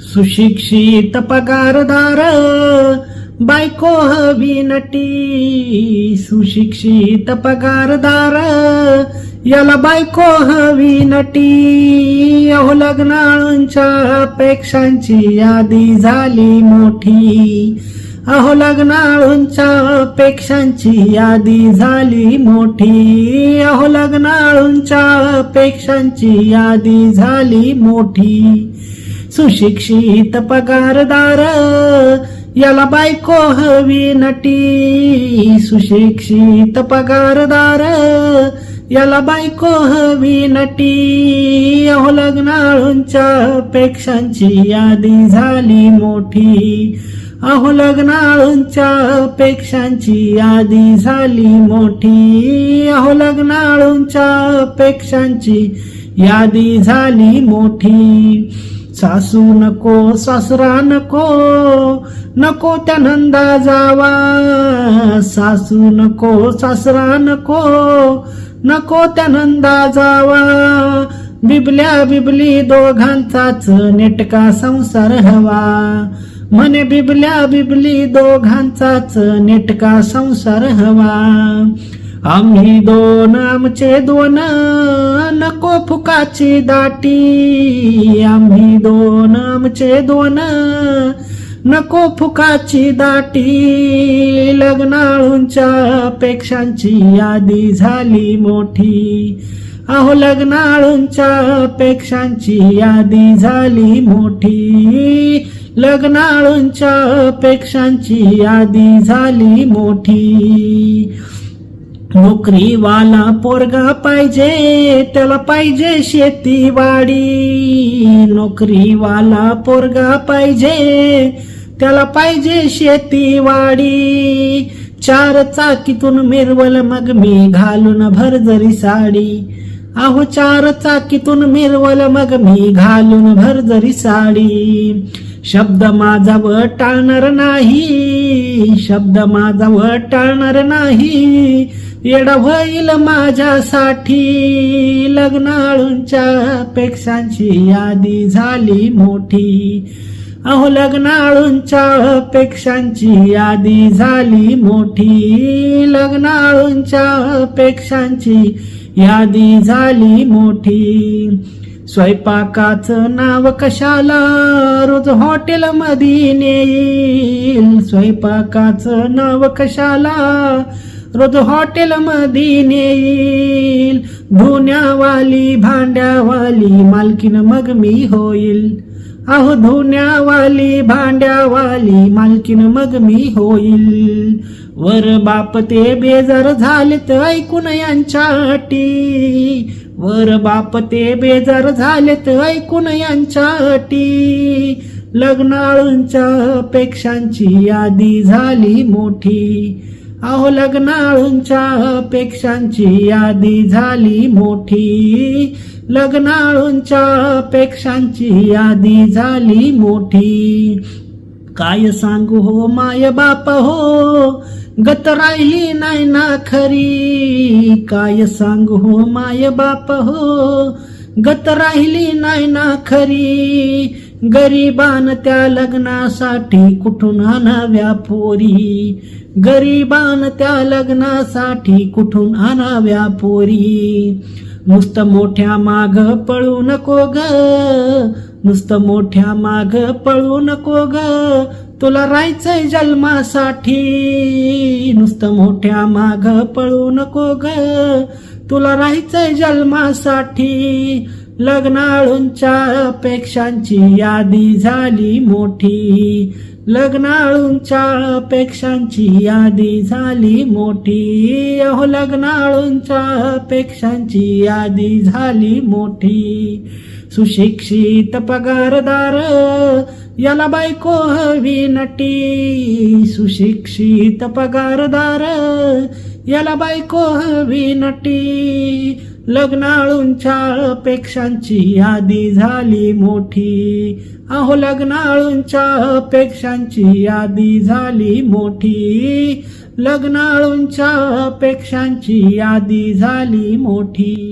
सुशिक्षित पगारदार बायको हवी नटी. सुशिक्षित पगारदार याला बायको हवी नटी. अहो लग्नाळूंच्या अपेक्षांची यादी झाली मोठी. अहो लग्नाळूंच्या अपेक्षांची यादी झाली मोठी. अहो लग्नाळूंच्या अपेक्षांची यादी झाली मोठी. सुशिक्षित पगारदार. याला बायको हवी नटी. सुशिक्षित पगारदार. याला बायको हवी नटी. अहो लग्नाळूंच्या अपेक्षांची यादी झाली मोठी. अहो लग्नाळूंच्या अपेक्षांची यादी झाली मोठी. अहो लग्नाळूंच्या अपेक्षांची यादी झाली मोठी. सासू नको सासरा नको नको त्या नंदा जावा. सासू नको सासरा नको नको त्या नंदा जावा. बिबल्या बिबली दोघांचाच नेटका संसार हवा. म्हणे बिबल्या बिबली दोघांचाच नेटका संसार हवा. आम्ही दोन आमचे दोन नको फुकाची दाटी. आम्ही दोन आमचे दोन नको फुकाची दाटी. लग्नाळूंच्या अपेक्षांची यादी झाली मोठी. अहो लग्नाळूंच्या अपेक्षांची यादी झाली मोठी. लग्नाळूंच्या अपेक्षांची यादी झाली मोठी. नोकरीवाला पोरगा पाहिजे त्याला पाहिजे शेतीवाडी. नोकरीवाला पोरगा पाहिजे त्याला पाहिजे शेतीवाडी. चार चाकीतून मिरवल मग मी घालून भरजरी साडी. अहो चार चाकीतून मिरवल मग मी घालून भरजरी साडी. शब्द माझा व टाळणार नाही शब्द माझा व टाळणार नाही. येड होईल माझ्यासाठी लग्नाळूंच्या अपेक्षांची यादी झाली मोठी. अहो लग्नाळूंच्या अपेक्षांची यादी झाली मोठी. लग्नाळूंच्या अपेक्षांची यादी झाली मोठी. स्वयंपाकाचं नाव कशाला? रोज हॉटेल मध्ये नेईल. स्वयंपाकाचं नाव कशाला? रोज हॉटेल मध्ये नेईल धुण्यावाली भांड्यावाली मालकीन मग मी होईल. अहो धुण्यावाली भांड्यावाली मालकीन मग मी होईल. वर बाप ते बेजार झालेत ऐकून यांच्या अटी वर बाप ते बेजार झालेत ऐकून यांच्या अटी लग्नाळूंच्या अपेक्षांची यादी झाली मोठी. अहो लग्नाळूंच्या अपेक्षांची यादी झाली मोठी. लग्नाळूंच्या अपेक्षांची यादी झाली मोठी. काय सांगू हो माय बाप हो? गत राहिली नाही ना खरी. काय सांगू हो माय बाप हो? गत राहिली नाही ना खरी. गरीबान त्या लग्नासाठी कुठून आणाव्या पोरी? गरीबान त्या लग्नासाठी कुठून आणाव्या पोरी? नुसतं मोठ्या माग पळू नको ग. नुसतं मोठ्या माग पळू नको ग. तुला राहायचंय जन्मासाठी. नुसतं मोठ्या माग पळू नको ग. तुला राहायचंय जन्मासाठी. लग्नाळूंच्या अपेक्षांची यादी झाली मोठी. लग्नाळूंच्या अपेक्षांची यादी झाली मोठी. अहो लग्नाळूंच्या अपेक्षांची यादी झाली मोठी. सुशिक्षित पगारदार याला बायको हवी नटी. सुशिक्षित पगारदार याला बायको हवी नटी. लग्नाळूंच्या अपेक्षांची यादी झाली मोठी. अहो लग्नाळूंच्या अपेक्षांची यादी झाली मोठी. लग्नाळूंच्या अपेक्षांची यादी झाली मोठी.